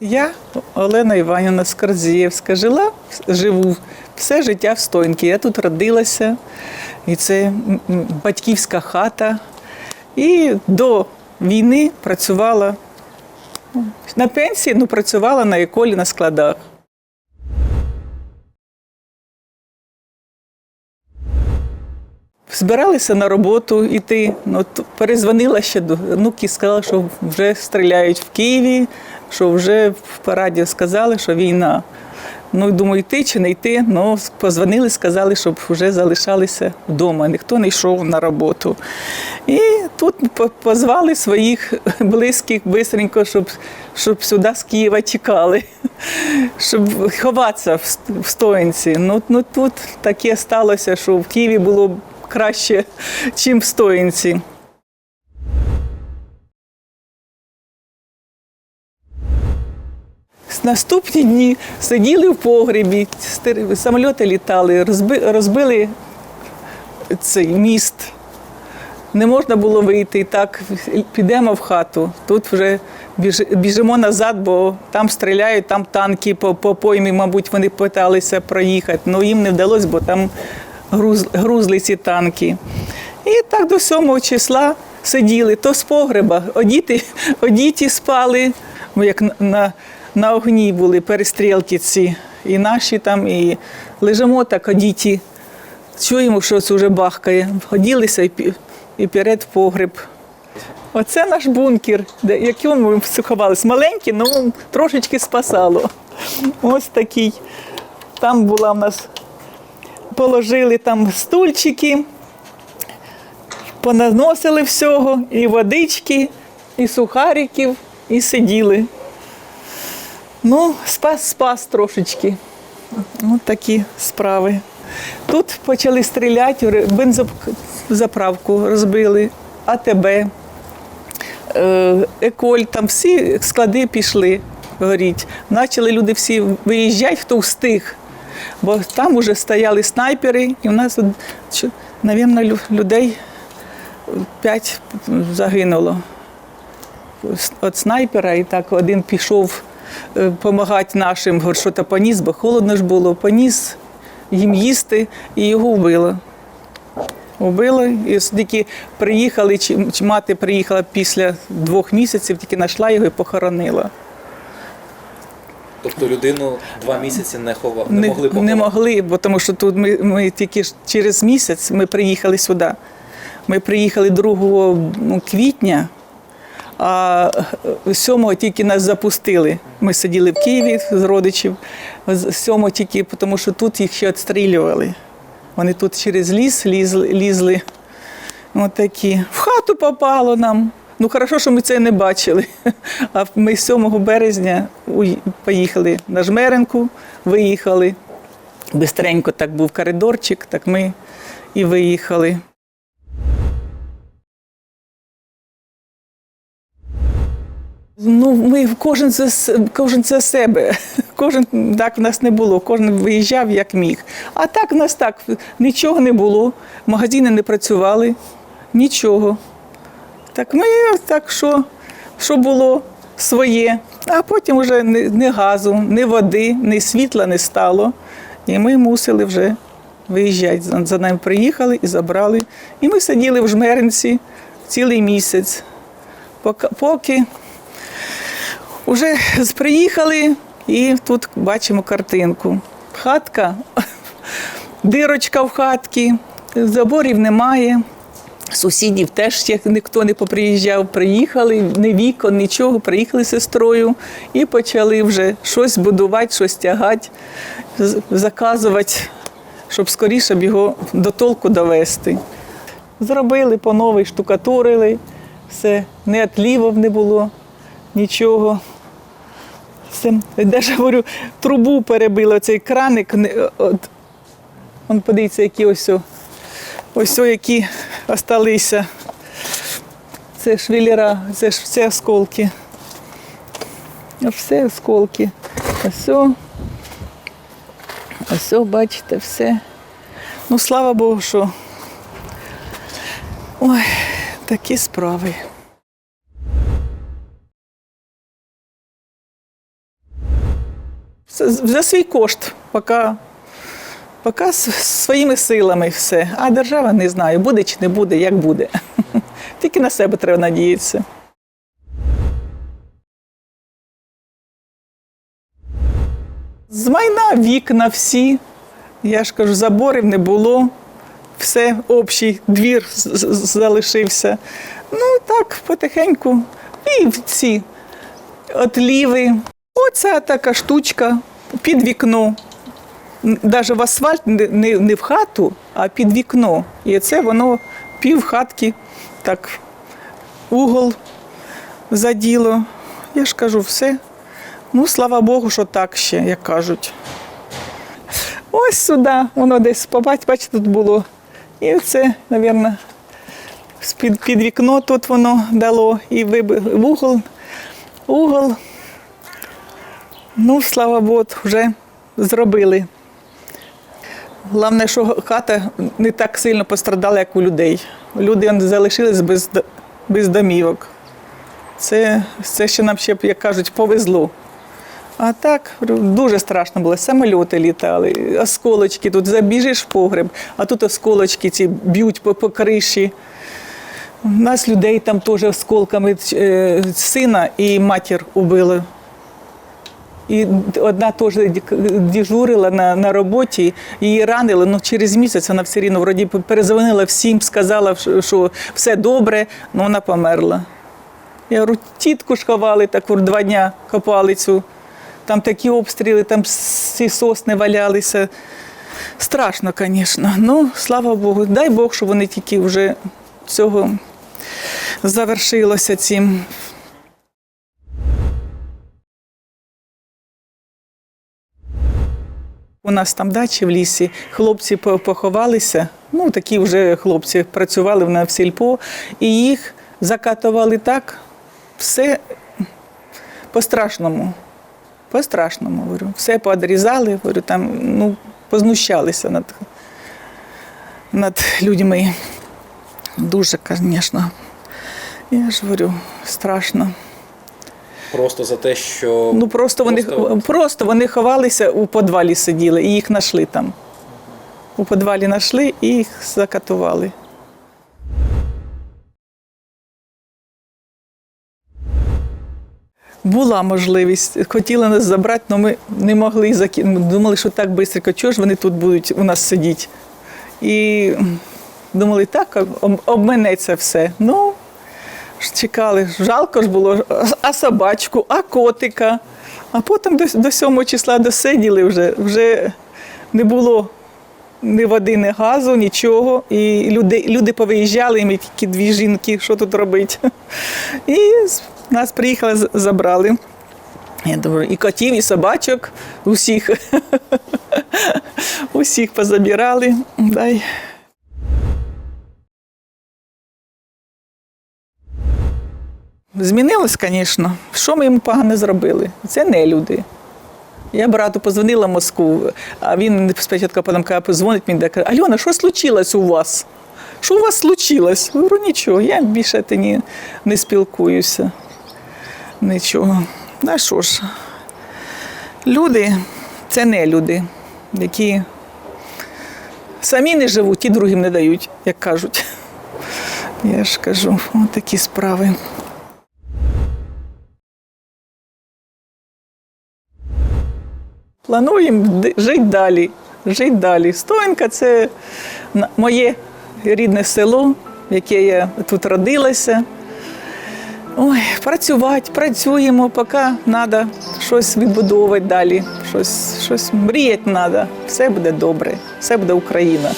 Я Олена Іванівна Скорзієвська жила, живу все життя в Стойнці. Я тут родилася, і це батьківська хата. І до війни працювала на пенсії, ну працювала на еколі на складах. Збиралися на роботу йти. Ну, перезвонила ще до внуки, сказала, що вже стріляють в Києві, що вже по радіо сказали, що війна. Ну, думаю, йти чи не йти. Ну, позвонили, сказали, щоб вже залишалися вдома. Ніхто не йшов на роботу. І тут позвали своїх близьких бистренько, щоб, щоб сюди з Києва тікали, щоб ховатися в, Ст- в Стоянці. Ну, ну тут таке сталося, що в Києві було краще, ніж в Стоянці. Наступні дні сиділи в погребі, самоліти літали, розби- розбили цей міст. Не можна було вийти. Так підемо в хату. Тут вже біж- біжимо назад, бо там стріляють, там танки по, по поймі, мабуть, вони питалися проїхати. Ну їм не вдалося, бо там груз, грузли ці танки. І так до 7 числа сиділи, то з погреба, одіти, одіті спали, бо як на- на, огні були перестрілки ці. І наші там, і лежимо так одіті. Чуємо, що це вже бахкає. Оділися і, і вперед в погреб. Оце наш бункер, де, якому ми ховалися. Маленький, але трошечки спасало. Ось такий. Там була в нас, положили там стульчики, понаносили всього, і водички, і сухариків, і сиділи. Ну, спас, спас трошечки. Ось такі справи. Тут почали стріляти, бензозаправку розбили, АТБ, е, Еколь, там всі склади пішли горіть. Почали люди всі виїжджати, хто встиг. Бо там вже стояли снайпери, і в нас, лю- людей п'ять загинуло від снайпера, і так один пішов допомагати нашим, говорить, що то поніс, бо холодно ж було, поніс їм їсти, і його вбило. Вбило, і тільки приїхали, чи, чи мати приїхала після двох місяців, тільки знайшла його і похоронила. Тобто людину два місяці не ховав, не, Не, могли не могли, бо тому що тут ми, ми тільки через місяць ми приїхали сюди. Ми приїхали 2 ну, квітня, а 7 тільки нас запустили. Ми сиділи в Києві з родичів, з 7 тільки, тому що тут їх ще відстрілювали. Вони тут через ліс лізли. лізли. Такі. В хату попало нам. Ну, хорошо, що ми це не бачили. А ми 7 березня поїхали на Жмеренку, виїхали. Бистренько так був коридорчик, так ми і виїхали. Ну, ми кожен за, кожен за себе. Кожен так в нас не було, кожен виїжджав як міг. А так в нас так нічого не було, магазини не працювали, нічого. Так ми так що, що було своє, а потім вже ні, газу, ні води, ні світла не стало. І ми мусили вже виїжджати. За- нами приїхали і забрали. І ми сиділи в жмеринці цілий місяць. Поки, вже приїхали і тут бачимо картинку. Хатка, дирочка в хатці, заборів немає. Сусідів теж ще ніхто не поприїжджав. Приїхали, не вікон, нічого, приїхали з сестрою і почали вже щось будувати, щось тягати, заказувати, щоб скоріше б його до толку довести. Зробили по новій, штукатурили, все, не отлівів не було, нічого. Все, навіть говорю, трубу перебило, цей краник. От, он подивіться, які ось, ось які осталися. Це швеллера, це ж все осколки. Все осколки. Ось, ось, бачите, все. Ну, слава Богу, що. Ой, такі справи. За свій кошт, поки, поки своїми силами все. А держава не знаю, буде чи не буде, як буде. Тільки на себе треба надіятися. З майна вікна всі. Я ж кажу, заборів не було. Все, общий двір залишився. Ну так, потихеньку. І ці отліви. Оця така штучка під вікно. Навіть в асфальт не, не, в хату, а під вікно. І це воно пів хатки, так, угол заділо. Я ж кажу, все. Ну, слава Богу, що так ще, як кажуть. Ось сюди, воно десь побач, бачите, тут було. І це, мабуть, під, під вікно тут воно дало і виби- в угол. Угол. Ну, слава Богу, вже зробили. Головне, що хата не так сильно пострадала, як у людей. Люди залишились без, без домівок. Це, це ще нам ще, як кажуть, повезло. А так дуже страшно було. Самольоти літали, осколочки, тут забіжиш в погреб, а тут осколочки ці б'ють по, по криші. У нас людей там теж осколками е, сина і матір убили. І одна теж дежурила на, на роботі, її ранили, ну через місяць вона все рівно вроді перезвонила всім, сказала, що- все добре, але вона померла. Я говорю, тітку ж ховали, таку два дня копали цю. Там такі обстріли, там ці сосни валялися. Страшно, звісно. Ну, слава Богу. Дай Бог, що вони тільки вже цього завершилося цим. У нас там дачі в лісі, хлопці поховалися. Ну, такі вже хлопці працювали в в сільпо, і їх закатували так, все по-страшному. По-страшному, говорю. Все поодрізали, говорю, там, ну, познущалися над, над людьми. Дуже, звісно. Я ж говорю, страшно. Просто за те, що Ну просто вони Просто- просто вони ховалися у підвалі сиділи і їх знайшли там. У підвалі знайшли і їх закатували. Була можливість, хотіли нас забрати, але ми не могли заки... Думали, що так швидко, чого ж вони тут будуть у нас сидіти. І думали, так, об- обминеться все. Ну, чекали, жалко ж було, а собачку, а котика. А потім до, до 7 числа досиділи вже, вже не було ні води, ні газу, нічого. І люди, люди повиїжджали, і ми тільки дві жінки, що тут робити. І нас приїхали, забрали. Я думаю, і котів, і собачок, усіх. Усіх позабирали. Дай. Змінилось, звісно. Що ми йому погано зробили? Це не люди. Я брату позвонила в Москву, а він спочатку потім каже, позвонить мені, каже, Альона, що случилось у вас? Що у вас случилось? Говорю, нічого, я більше не, не спілкуюся. Нічого. А що ж? Люди це не люди, які самі не живуть і другим не дають, як кажуть. Я ж кажу, от такі справи. Плануємо жити далі. Жити далі. Стоїнка це моє рідне село, в яке я тут родилася. Ой, працювати, працюємо, поки треба щось відбудовувати далі, щось, щось мріяти треба. Все буде добре, все буде Україна.